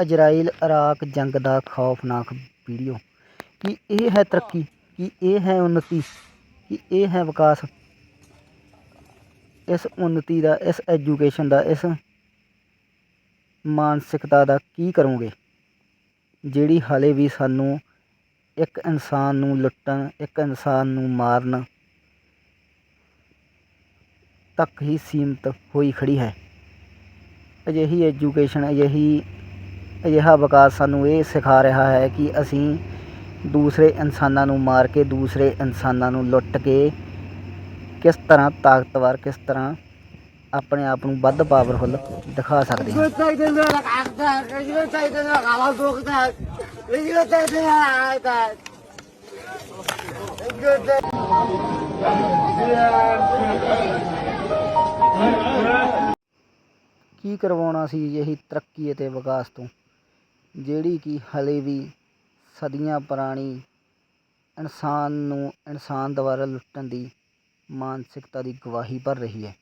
Israel, Iraq ਜੰਗ ਦਾ ਖੌਫਨਾਕ video. ਕਿ ਇਹ ਹੈ ਤਰੱਕੀ? ਕੀ ਇਹ ਹੈ ਉન્નਤੀ ਕੀ ਇਹ ਹੈ ਵਿਕਾਸ? ਇਸ ਉન્નਤੀ ਦਾ, ਇਸ ਐਜੂਕੇਸ਼ਨ ਦਾ, ਇਸ ਮਾਨਸਿਕਤਾ ਦਾ ਕੀ ਕਰੋਗੇ? ਜਿਹੜੀ ਹਾਲੇ ਵੀ ਸਾਨੂੰ ਇੱਕ ਇਨਸਾਨ ਨੂੰ ਲੁੱਟਣ, ਇੱਕ ਇਨਸਾਨ ਨੂੰ ਮਾਰਨ ਤੱਕ ਹੀ ਸੀਮਤ ਹੋਈ ਖੜੀ ਹੈ। ਅਜਿਹੀ ਐਜੂਕੇਸ਼ਨ, ਅਜਿਹੀ ਅਜਿਹਾ ਵਿਕਾਸ ਸਾਨੂੰ ਇਹ ਸਿਖਾ ਰਿਹਾ ਹੈ ਕਿ ਅਸੀਂ ਦੂਸਰੇ ਇਨਸਾਨਾਂ ਨੂੰ ਮਾਰ ਕੇ ਦੂਸਰੇ ਇਨਸਾਨਾਂ ਨੂੰ ਲੁੱਟ ਕੇ ਕਿਸ ਤਰ੍ਹਾਂ ਤਾਕਤਵਰ, ਕਿਸ ਤਰ੍ਹਾਂ ਆਪਣੇ ਆਪ ਨੂੰ ਵੱਧ ਪਾਵਰਫੁੱਲ ਦਿਖਾ ਸਕਦੇ ਕੀ ਕਰਵਾਉਣਾ ਸੀ ਇਹੀ ਤਰੱਕੀ ਅਤੇ ਵਿਕਾਸ ਤੋਂ? ਜਿਹੜੀ ਕਿ ਹਲੇ ਵੀ ਸਦੀਆਂ ਪੁਰਾਣੀ ਇਨਸਾਨ ਨੂੰ ਇਨਸਾਨ ਦੁਆਰਾ ਲੁੱਟਣ ਦੀ ਮਾਨਸਿਕਤਾ ਦੀ ਗਵਾਹੀ ਭਰ ਰਹੀ ਹੈ।